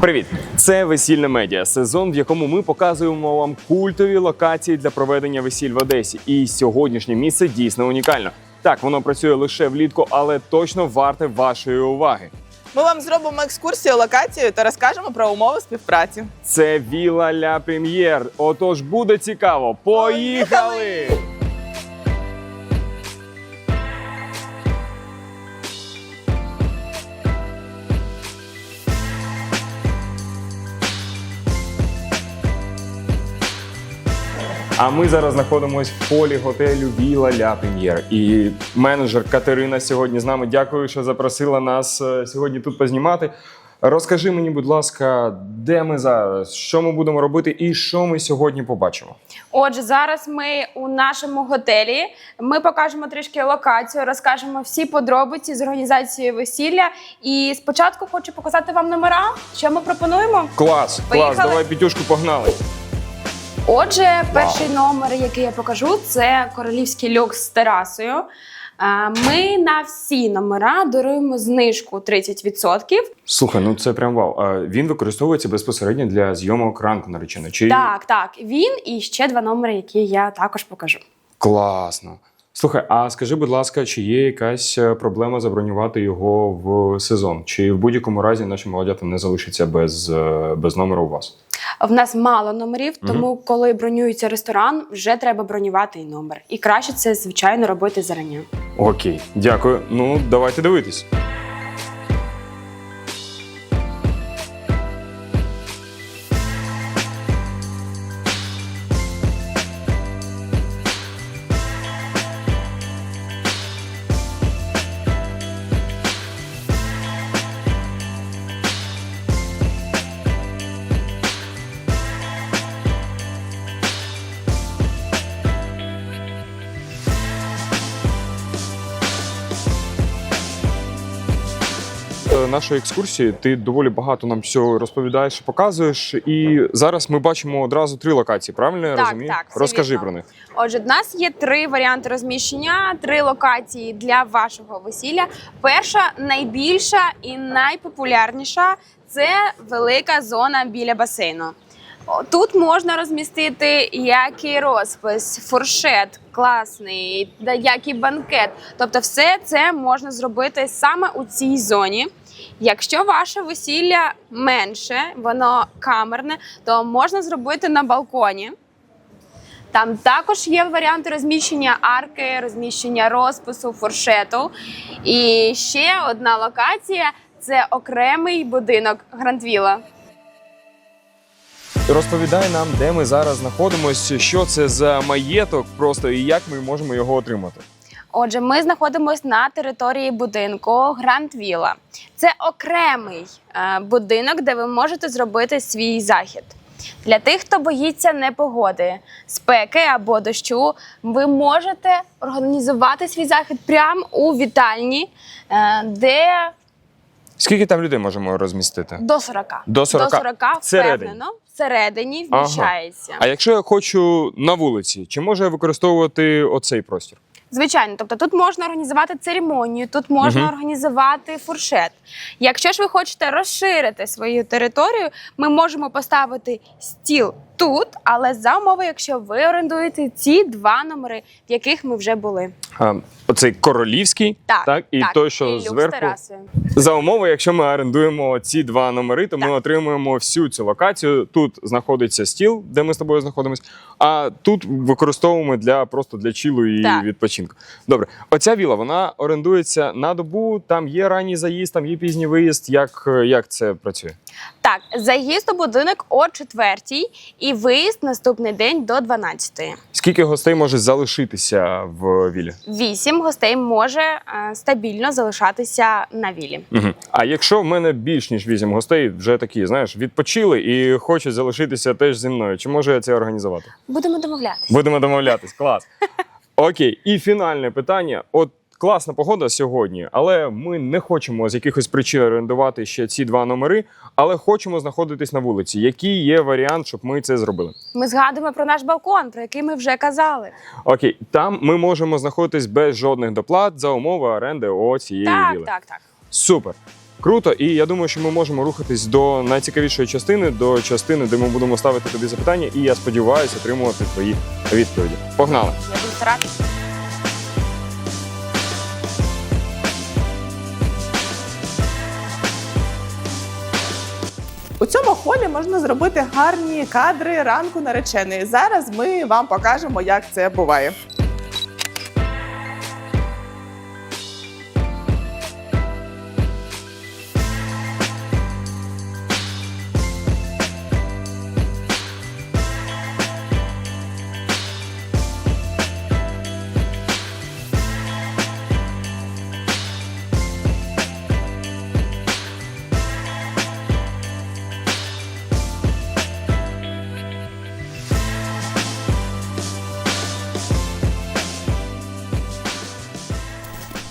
Привіт! Це весільне медіа, сезон, в якому ми показуємо вам культові локації для проведення весіль в Одесі. І сьогоднішнє місце дійсно унікально. Так, воно працює лише влітку, але точно варте вашої уваги. Ми вам зробимо екскурсію локацію та розкажемо про умови співпраці. Це Віла Ля Прем'єр. Отож буде цікаво. Поїхали! А ми зараз знаходимося в полі готелю Віла Ля Прем'єр. І менеджер Катерина сьогодні з нами. Дякую, що запросила нас е, сьогодні тут познімати. Розкажи мені, будь ласка, де ми зараз, що ми будемо робити і що ми сьогодні побачимо. Отже, зараз ми у нашому готелі. Ми покажемо трішки локацію, розкажемо всі подробиці з організацією весілля. І спочатку хочу показати вам номера. Що ми пропонуємо? Клас, Поїхали. клас, давай п'ятюшку погнали. Отже, перший номер, який я покажу, це королівський люкс з терасою. Ми на всі номера даруємо знижку 30%. Слухай, ну це прям вау. А він використовується безпосередньо для зйомок ранку нареченої. Чи Так, так, він і ще два номери, які я також покажу. класно? Слухай, а скажи, будь ласка, чи є якась е, проблема забронювати його в сезон? Чи в будь-якому разі наші молодята не залишаться без, е, без номеру у вас? В нас мало номерів, тому коли бронюється ресторан, вже треба бронювати і номер. І краще це, звичайно, робити зарані. Окей, дякую. Ну, давайте дивитись. Нашої екскурсії ти доволі багато нам всього розповідаєш, показуєш. І зараз ми бачимо одразу три локації. Правильно я Так, розумію? так, все Розкажи про них. Отже, в нас є три варіанти розміщення, три локації для вашого весілля. Перша, найбільша і найпопулярніша це велика зона біля басейну. Тут можна розмістити як і розпис, фуршет класний, да, як і банкет. Тобто, все це можна зробити саме у цій зоні. Якщо ваше весілля менше, воно камерне, то можна зробити на балконі. Там також є варіанти розміщення арки, розміщення розпису, фуршету. І ще одна локація це окремий будинок Грандвіла. Розповідай нам, де ми зараз знаходимося, що це за маєток, просто і як ми можемо його отримати. Отже, ми знаходимося на території будинку Грандвіла. Це окремий е, будинок, де ви можете зробити свій захід. Для тих, хто боїться непогоди, спеки або дощу, ви можете організувати свій захід прямо у вітальні, е, де Скільки там людей можемо розмістити? До 40. До 40. До 40 впевнено, всередині Ага. вміщається. А якщо я хочу на вулиці, чи можу я використовувати оцей простір? Звичайно, тобто тут можна організувати церемонію, тут можна Мгм. організувати фуршет. Якщо ж ви хочете розширити свою територію, ми можемо поставити стіл тут, але за умови, якщо ви орендуєте ці два номери, в яких ми вже були. А, оцей королівський, Так, так і так, той, що і зверху. За умови, якщо ми орендуємо ці два номери, то ми отримуємо всю цю локацію. Тут знаходиться стіл, де ми з тобою знаходимося, а тут використовуємо для просто для чілу і Так. відпочинку. Добре, оця віла вона орендується на добу. Там є ранній заїзд, там є пізній виїзд. Як, як це працює? Так, заїзд у будинок о 4 і виїзд наступний день до 12. Скільки гостей може залишитися в вілі? Вісім гостей може е, стабільно залишатися на вілі. Угу. А якщо в мене більш ніж вісім гостей, вже такі, знаєш, відпочили і хочуть залишитися теж зі мною, чи можу я це організувати? Будемо домовлятися. Будемо домовлятись, клас. Окей, і фінальне питання. От класна погода сьогодні, але ми не хочемо з якихось причин орендувати ще ці два номери, але хочемо знаходитись на вулиці. Який є варіант, щоб ми це зробили? Ми згадуємо про наш балкон, про який ми вже казали. Окей, там ми можемо знаходитись без жодних доплат за умови оренди о цієї Так, віли. так, так. Супер. Круто, і я думаю, що ми можемо рухатись до найцікавішої частини, до частини, де ми будемо ставити тобі запитання, і я сподіваюся отримувати твої відповіді. Погнали! Я буду старатися. У цьому холі можна зробити гарні кадри ранку нареченої. Зараз ми вам покажемо, як це буває.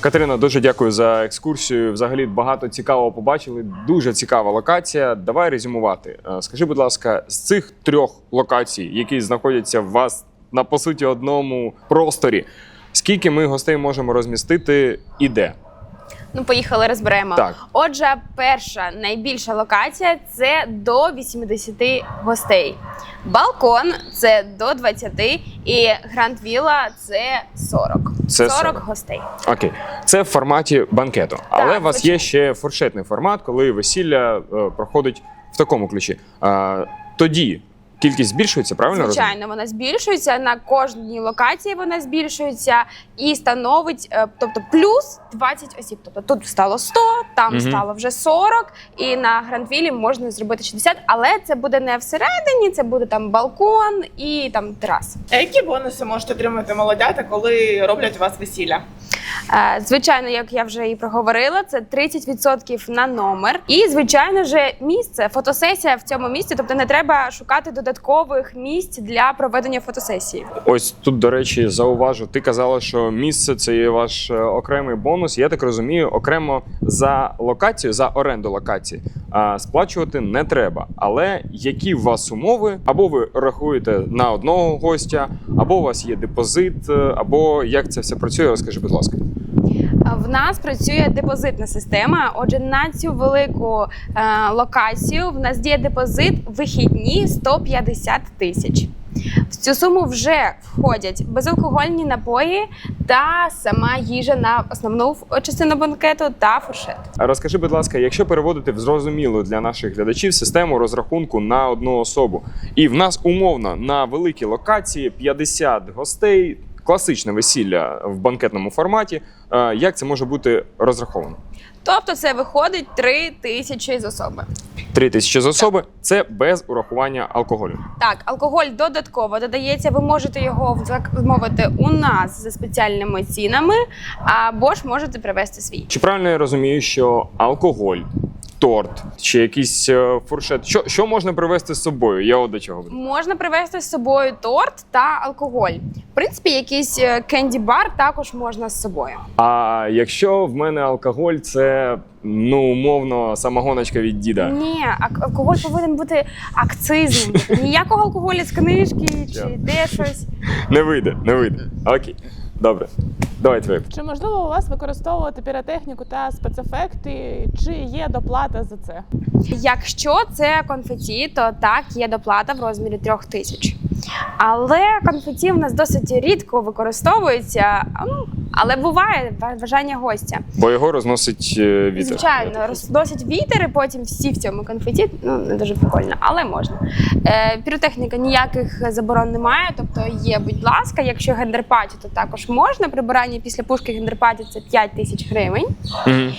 Катерина, дуже дякую за екскурсію. Взагалі багато цікавого побачили. Дуже цікава локація. Давай резюмувати. Е, Скажи, будь ласка, з цих трьох локацій, які знаходяться в вас на по суті одному просторі, скільки ми гостей можемо розмістити і де? Ну, поїхали, розберемо. Так. Отже, перша найбільша локація це до 80 гостей. Балкон це до 20 і Гранд Вілла це 40. Це 40 40. гостей. Окей, це в форматі банкету. Але у вас є ще фуршетний формат, коли весілля е, проходить в такому ключі. Е, тоді кількість збільшується, правильно розумію? Звичайно, вона збільшується на кожній локації. Вона збільшується і становить, е, тобто плюс 20 осіб. Тобто тут стало 100, там Мгм. стало вже 40, і на Грандвілі можна зробити 60, але це буде не всередині, це буде там балкон і там тераса. А які бонуси можуть отримати молодята, коли роблять у вас весілля? Е, Звичайно, як я вже і проговорила, це 30% на номер. І звичайно ж, місце, фотосесія в цьому місці. Тобто не треба шукати додаткових місць для проведення фотосесії. Ось тут, до речі, зауважу. Ти казала, що місце це є ваш е, окремий бонус. Я так розумію, окремо за локацію, за оренду локації сплачувати не треба. Але які у вас умови? Або ви рахуєте на одного гостя, або у вас є депозит, е, або як це все працює? Розкажи, будь ласка. В нас працює депозитна система. Отже, на цю велику е, локацію в нас діє депозит вихідні 150 тисяч. В цю суму вже входять безалкогольні напої та сама їжа на основну частину банкету та фуршет. Розкажи, будь ласка, якщо переводити в зрозумілу для наших глядачів систему розрахунку на одну особу, і в нас умовно на великій локації 50 гостей, класичне весілля в банкетному форматі. е, Як це може бути розраховано? Тобто це виходить 3 тисячі з особи. Три тисячі з особи це без урахування алкоголю. Так, алкоголь додатково додається. Ви можете його замовити у нас за спеціальними цінами, або ж можете привезти свій. Чи правильно я розумію, що алкоголь, торт чи якийсь е, фуршет, що, що можна привезти з собою? Я от до чого веду. Можна привезти з собою торт та алкоголь. В принципі, якийсь кенді-бар також можна з собою. А якщо в мене алкоголь, це ну умовно самогоночка від діда. Ні, ак- алкоголь повинен бути акцизним. Ніякого алкоголю з книжки чи де щось. Не вийде, не вийде. Окей, добре. давайте ви. Чи можливо у вас використовувати піротехніку та спецефекти? Чи є доплата за це? Якщо це конфеті, то так є доплата в розмірі трьох тисяч. Але конфеті в нас досить рідко використовується. Ну, але буває бажання гостя. Бо його розносить е, вітер. Звичайно, Я так розносять вітер, і потім всі в цьому конфеті. Ну не дуже прикольно, але можна. Е, піротехніка ніяких заборон немає. Тобто є, будь ласка, якщо гендерпаті, то також можна. Прибирання після пушки гендерпаті це 5 тисяч гривень. Мгм. Е,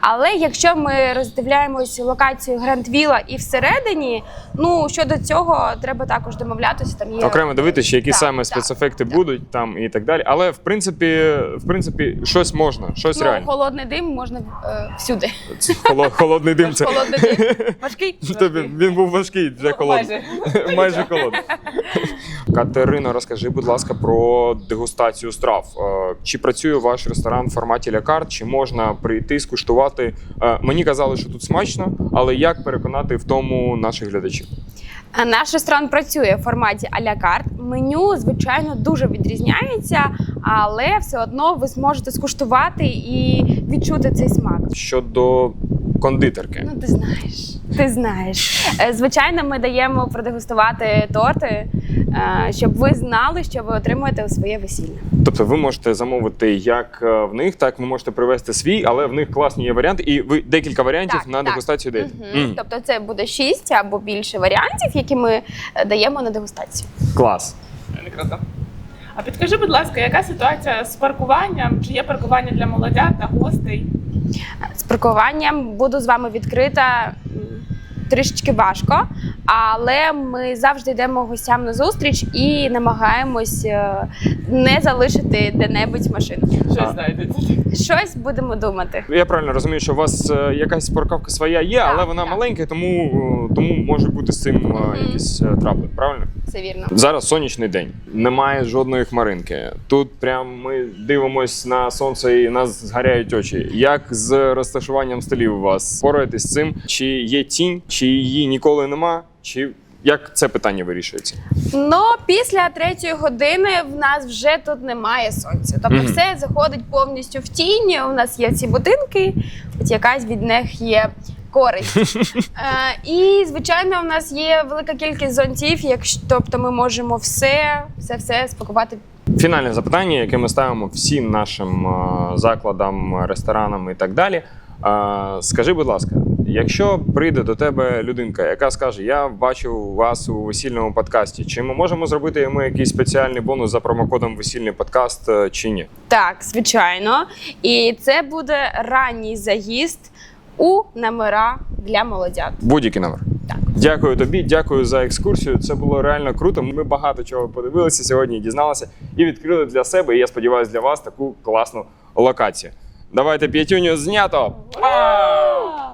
але якщо ми роздивляємось локацію Гранд-Віла і всередині, ну щодо цього треба також домовлятися. Там є Окремо дивитися, які Так, саме так, спецефекти так. будуть там і так далі. Але в принципі, в принципі, щось можна, щось ну, реально. холодний дим можна е, всюди. Це холо- холодний дим. Це Холодний дим важкий. Тобі він був важкий, вже Ну, холодний. Майже холодний. Катерино, розкажи, будь ласка, про дегустацію страв. Е, Чи працює ваш ресторан в форматі лякарт, чи можна прийти скуштувати? Е, Мені казали, що тут смачно, але як переконати в тому наших глядачів? А Наш ресторан працює в форматі а-ля карт. Меню, звичайно, дуже відрізняється, але все одно ви зможете скуштувати і відчути цей смак. Щодо кондитерки. Ну, ти знаєш. Ти знаєш. Е, Звичайно, ми даємо продегустувати торти, е, щоб ви знали, що ви отримуєте у своє весілля. Тобто ви можете замовити як е, в них, так ви можете привезти свій, але в них класні є варіанти, і ви декілька варіантів на дегустацію даєте. Мгм. М, Тобто це буде шість або більше варіантів, які ми даємо на дегустацію. Клас. А підкажи, будь ласка, яка ситуація з паркуванням? Чи є паркування для молодят та гостей? З паркуванням буду з вами відкрита. Трішечки важко, але ми завжди йдемо гостям на зустріч і намагаємось е, не залишити де-небудь машину. Щось знайдеться. Щось будемо думати. Я правильно розумію, що у вас е, якась парковка своя є, Так, але вона так. маленька, тому, е, тому може бути з цим е, Мгм. якісь трабли. Правильно? Це вірно. Зараз сонячний день, немає жодної хмаринки. Тут прям ми дивимось на сонце і нас згаряють очі. Як з розташуванням столів у вас пораєтесь з цим? Чи є тінь, чи її ніколи нема? Чи як це питання вирішується? Ну, після третьої години в нас вже тут немає сонця. Тобто Мгм. все заходить повністю в тінь. У нас є ці будинки, хоч якась від них є користь. е, і, звичайно, у нас є велика кількість зонтів, якщо тобто ми можемо все, все, все спакувати. Фінальне запитання, яке ми ставимо всім нашим е, закладам, ресторанам і так далі. Е, Скажи, будь ласка, якщо прийде до тебе людинка, яка скаже: Я бачив вас у весільному подкасті, чи ми можемо зробити йому якийсь спеціальний бонус за промокодом весільний подкаст чи ні? Так, звичайно. І це буде ранній заїзд у номера для молодят. Будь-який номер. Так. Дякую тобі, дякую за екскурсію. Це було реально круто. Ми багато чого подивилися сьогодні, дізналися і відкрили для себе. І я сподіваюся, для вас таку класну локацію. Давайте п'ятюню знято. Па!